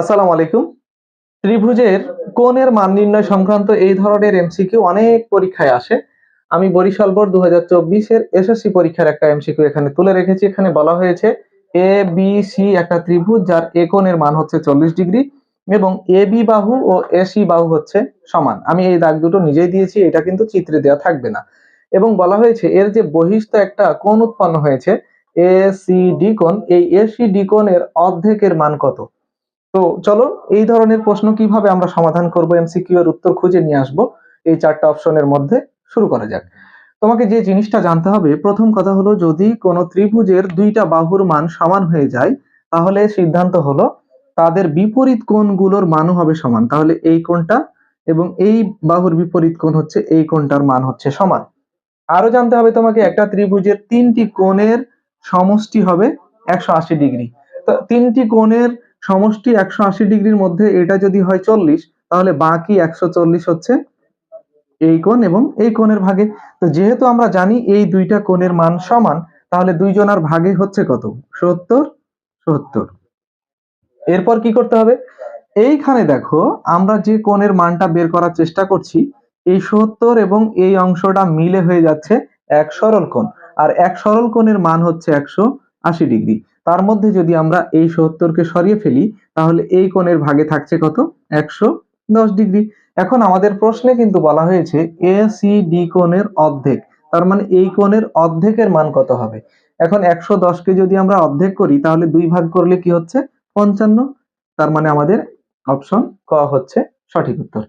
আসসালামু আলাইকুম। ত্রিভুজের কোণের মান নির্ণয় সংক্রান্ত এই ধরনের এমসিকিউ অনেক পরীক্ষায় আসে। আমি বরিশাল বোর্ড দু হাজার এসএসসি পরীক্ষার একটা এমসিকিউ এখানে তুলে রেখেছি। এখানে বলা হয়েছে এ বি সি একটা ত্রিভুজ যার এ কোণের মান হচ্ছে চল্লিশ ডিগ্রি এবং এ বি বাহু ও এসি বাহু হচ্ছে সমান। আমি এই দাগ দুটো নিজেই দিয়েছি, এটা কিন্তু চিত্রে দেওয়া থাকবে না। এবং বলা হয়েছে এর যে বহিষ্ঠ একটা কোণ উৎপন্ন হয়েছে এ সি ডি কোণ, এই এসি ডি কোণের অর্ধেকের মান কত? তো চলো, এই ধরনের প্রশ্ন কীভাবে আমরা সমাধান করব এমসিকিউ এর উত্তর খুঁজে নিয়ে আসব, এই চারটা অপশনের মধ্যে শুরু করা যাক। তোমাকে যে জিনিসটা জানতে হবে, প্রথম কথা হলো যদি কোনো ত্রিভুজের দুইটা বাহুর মান সমান হয়ে যায়, তাহলে সিদ্ধান্ত হলো তাদের বিপরীত কোণগুলোর মানও হবে সমান। তাহলে এই কোণটা এবং এই বাহুর বিপরীত কোণ হচ্ছে, এই কোণটার মান হচ্ছে সমান। আরও জানতে হবে তোমাকে, একটা ত্রিভুজের তিনটি কোণের সমষ্টি হবে একশো আশি ডিগ্রি। তো তিনটি কোণের সমষ্টি একশো আশি ডিগ্রির মধ্যে এটা যদি হয় চল্লিশ, তাহলে বাকি একশো চল্লিশ হচ্ছে এই কোণ এবং এই কোণের ভাগে। তো যেহেতু আমরা জানি এই দুইটা কোণের মান সমান, তাহলে দুইজনার ভাগে হচ্ছে কত? সত্তর সত্তর। এরপর কি করতে হবে? এইখানে দেখো, আমরা যে কোণের মানটা বের করার চেষ্টা করছি, এই সত্তর এবং এই অংশটা মিলে হয়ে যাচ্ছে এক সরল কোণ। আর এক সরল কোণের মান হচ্ছে একশো আশি ডিগ্রি। তার মধ্যে যদি আমরা এই সত্তরকে সরিয়ে ফেলি, তাহলে এই কোণের ভাগে থাকছে কত? একশো দশ ডিগ্রি। এখন আমাদের প্রশ্নে কিন্তু বলা হয়েছে এ সি ডি কোণের অর্ধেক। তার মানে এই কোণের অর্ধেকের মান কত হবে? এখন একশো দশকে যদি আমরা অর্ধেক করি, তাহলে দুই ভাগ করলে কি হচ্ছে? পঞ্চান্ন। তার মানে আমাদের অপশন ক হচ্ছে সঠিক উত্তর।